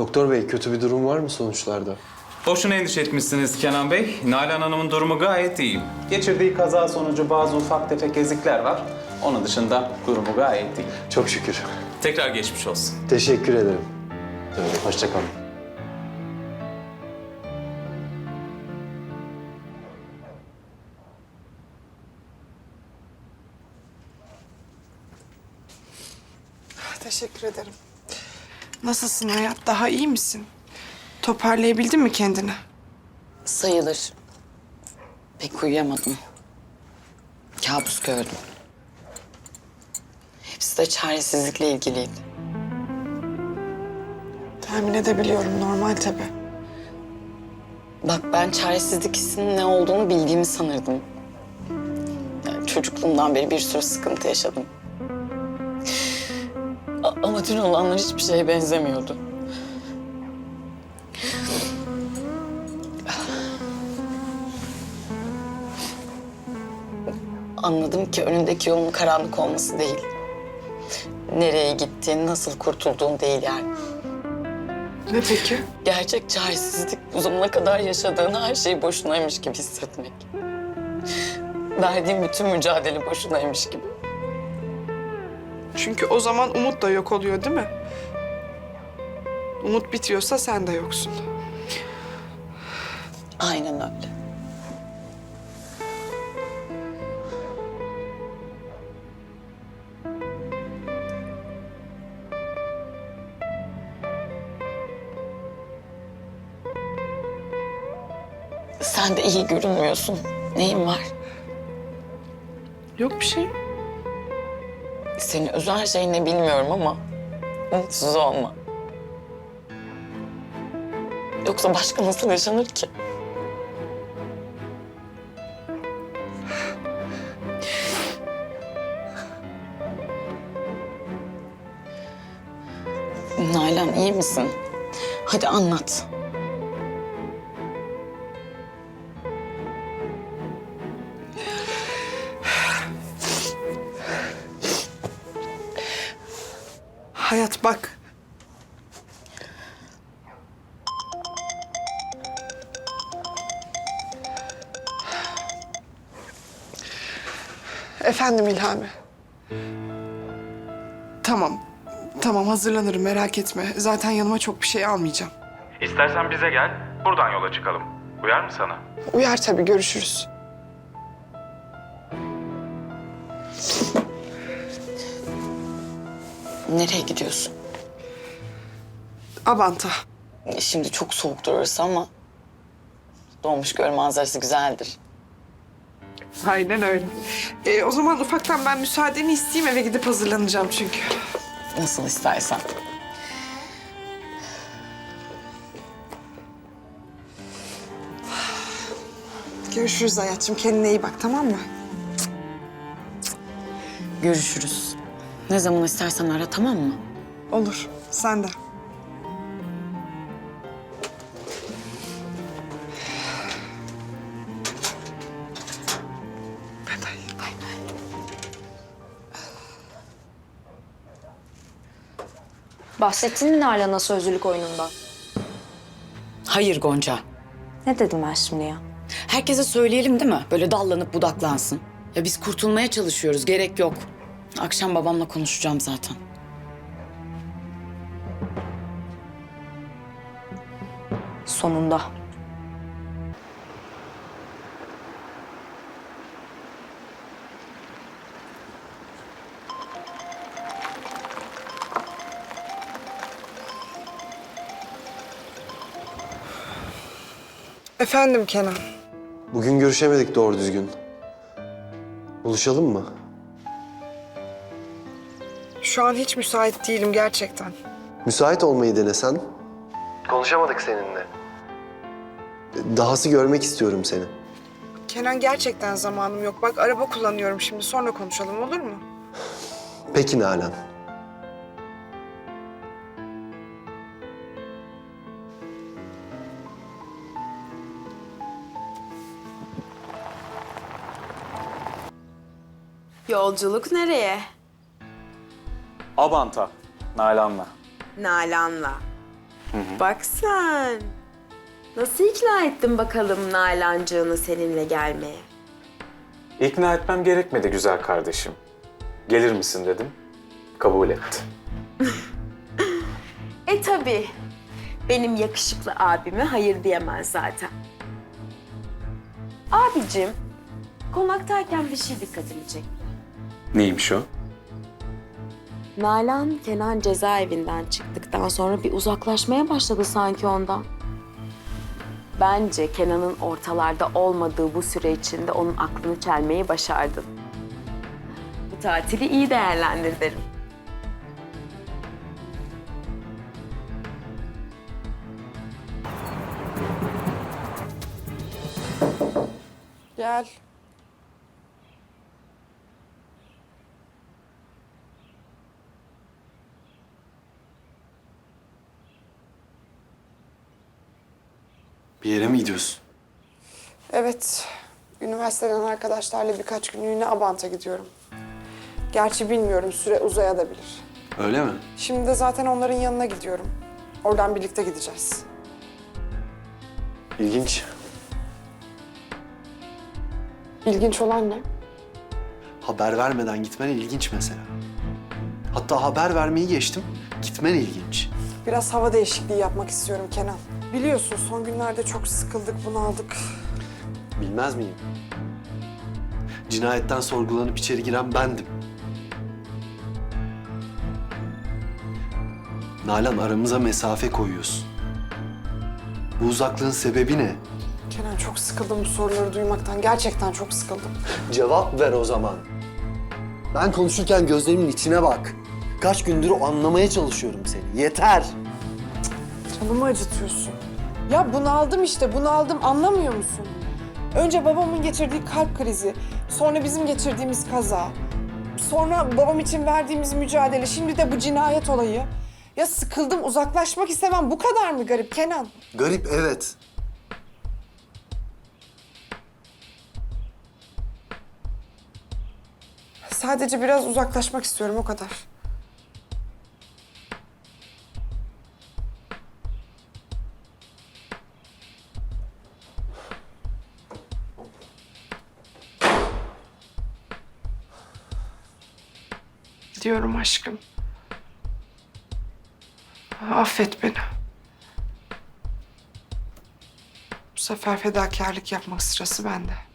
Doktor bey kötü bir durum var mı sonuçlarda? Boşuna endişe etmişsiniz Kenan Bey. Nalan Hanım'ın durumu gayet iyi. Geçirdiği kaza sonucu bazı ufak tefek ezikler var. Onun dışında durumu gayet iyi. Çok şükür. Tekrar geçmiş olsun. Teşekkür ederim. Evet, hoşça kalın. Teşekkür ederim. Nasılsın hayat? Daha iyi misin? Toparlayabildin mi kendini? Sayılır. Pek uyuyamadım. Kabus gördüm. Hepsi de çaresizlikle ilgiliydi. Tahmin edebiliyorum. Normal tabii. Bak ben çaresizlik hissinin ne olduğunu bildiğimi sanırdım. Yani çocukluğumdan beri bir sürü sıkıntı yaşadım. Ama dün olanlar hiçbir şeye benzemiyordu. Anladım ki önündeki yolun karanlık olması değil. Nereye gittiğin, nasıl kurtulduğun değil yani. Ne peki? Gerçek çaresizlik bu zamana kadar yaşadığın her şey boşunaymış gibi hissetmek. Verdiğin bütün mücadele boşunaymış gibi. Çünkü o zaman umut da yok oluyor değil mi? Umut bitiyorsa sen de yoksun. Aynen öyle. Sen de iyi görünmüyorsun. Neyin var? Yok bir şey. Senin özel şey bilmiyorum ama mutsuz olma. Yoksa başka nasıl yaşanır ki? Nalan iyi misin? Hadi anlat. Bak. Efendim İlhami. Tamam. Tamam hazırlanırım merak etme. Zaten yanıma çok bir şey almayacağım. İstersen bize gel, buradan yola çıkalım. Uyar mı sana? Uyar tabii görüşürüz. Nereye gidiyorsun? Abanta. Şimdi çok soğuktur orası ama Doğmuş Göl manzarası güzeldir. Aynen öyle. Ee, o zaman ufaktan ben müsaadeni isteyeyim eve gidip hazırlanacağım çünkü. Nasıl istersen. Görüşürüz hayatım. Kendine iyi bak tamam mı? Görüşürüz. Ne zaman istersen ara tamam mı? Olur. Sen de. Bahsettin mi Nalan'a sözlülük oyunundan? Hayır Gonca. Ne dedim ben şimdi ya? Herkese söyleyelim değil mi? Böyle dallanıp budaklansın. Ya biz kurtulmaya çalışıyoruz. Gerek yok. Akşam babamla konuşacağım zaten. Sonunda. Efendim Kenan. Bugün görüşemedik doğru düzgün. Buluşalım mı? Şu an hiç müsait değilim gerçekten. Müsait olmayı denesen. Konuşamadık seninle. Dahası görmek istiyorum seni. Kenan gerçekten zamanım yok. Bak araba kullanıyorum şimdi. Sonra konuşalım olur mu? Peki Nalan. Yolculuk nereye? Abant'a, Nalan'la. Nalan'la. Bak sen. Nasıl ikna ettin bakalım Nalancığını seninle gelmeye? İkna etmem gerekmedi güzel kardeşim. Gelir misin dedim. Kabul etti. E tabii. Benim yakışıklı abime hayır diyemez zaten. Abicim, konaktayken bir şey dikkatimi çekti. Neymiş o? Nalan Kenan cezaevinden çıktıktan sonra bir uzaklaşmaya başladı sanki ondan. Bence Kenan'ın ortalarda olmadığı bu süre içinde onun aklını çelmeyi başardın. Bu tatili iyi değerlendir derim. Gel. Bir yere mi gidiyorsun? Evet. Üniversiteden arkadaşlarla birkaç günlüğüne Abant'a gidiyorum. Gerçi bilmiyorum süre uzayabilir. Öyle mi? Şimdi de zaten onların yanına gidiyorum. Oradan birlikte gideceğiz. İlginç. İlginç olan ne? Haber vermeden gitmen ilginç mesela. Hatta haber vermeyi geçtim. Gitmen ilginç. Biraz hava değişikliği yapmak istiyorum Kenan. Biliyorsun son günlerde çok sıkıldık, bunaldık. Bilmez miyim? Cinayetten sorgulanıp içeri giren bendim. Nalan aramıza mesafe koyuyorsun. Bu uzaklığın sebebi ne? Kenan çok sıkıldım bu soruları duymaktan. Gerçekten çok sıkıldım. Cevap ver o zaman. Ben konuşurken gözlerimin içine bak. Kaç gündür anlamaya çalışıyorum seni. Yeter. Canımı acıtıyorsun. Ya bunaldım işte, bunaldım. Anlamıyor musun? Önce babamın geçirdiği kalp krizi, sonra bizim geçirdiğimiz kaza. Sonra babam için verdiğimiz mücadele, şimdi de bu cinayet olayı. Ya sıkıldım, uzaklaşmak istemem. Bu kadar mı garip Kenan? Garip evet. Sadece biraz uzaklaşmak istiyorum, o kadar. Diyorum aşkım. Affet beni. Bu sefer fedakarlık yapmak sırası bende.